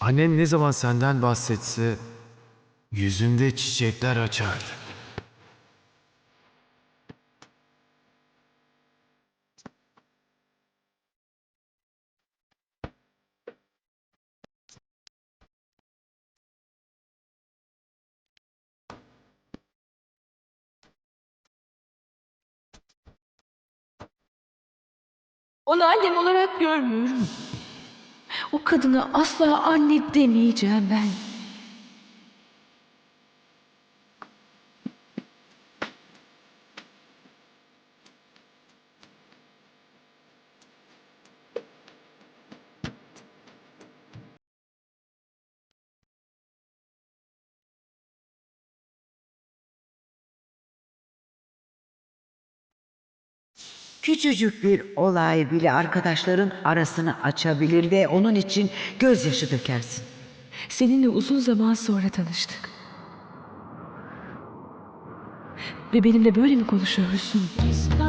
Annen ne zaman senden bahsetse yüzünde çiçekler açardı. Onu annem olarak görmüyorum. O kadına asla anne demeyeceğim ben. Küçücük bir olay bile arkadaşların arasını açabilir ve onun için gözyaşı dökersin. Seninle uzun zaman sonra tanıştık. Ve benimle böyle mi konuşuyorsun?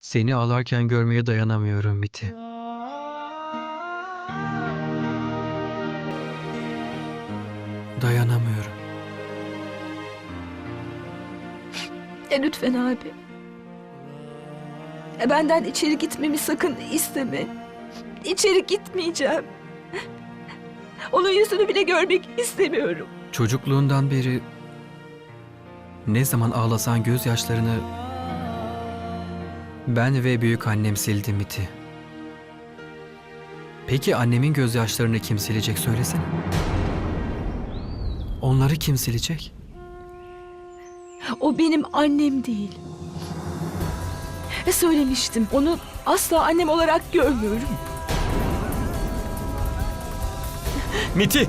Seni ağlarken görmeye dayanamıyorum Miti. Dayanamıyorum. E lütfen abi. E benden içeri gitmemi sakın isteme. İçeri gitmeyeceğim. Onun yüzünü bile görmek istemiyorum. Çocukluğundan beri ne zaman ağlasan gözyaşlarını ben ve büyük annem sildi Miti. Peki annemin gözyaşlarını kim silecek söylesene. Onları kim silecek? O benim annem değil. Söylemiştim onu asla annem olarak görmüyorum. Miti!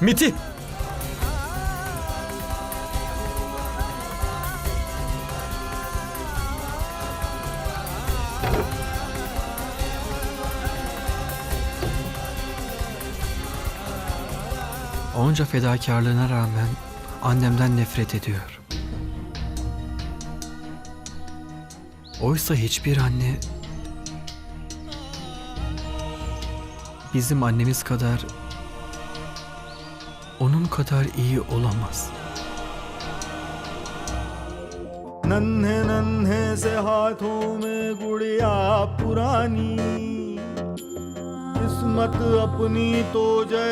Miti! Onca fedakarlığına rağmen annemden nefret ediyor. Oysa hiçbir anne bizim annemiz kadar onun kadar iyi olamaz. नन्हे नन्हे से हाथों में गुड़िया पुरानी किस्मत अपनी तो जैसे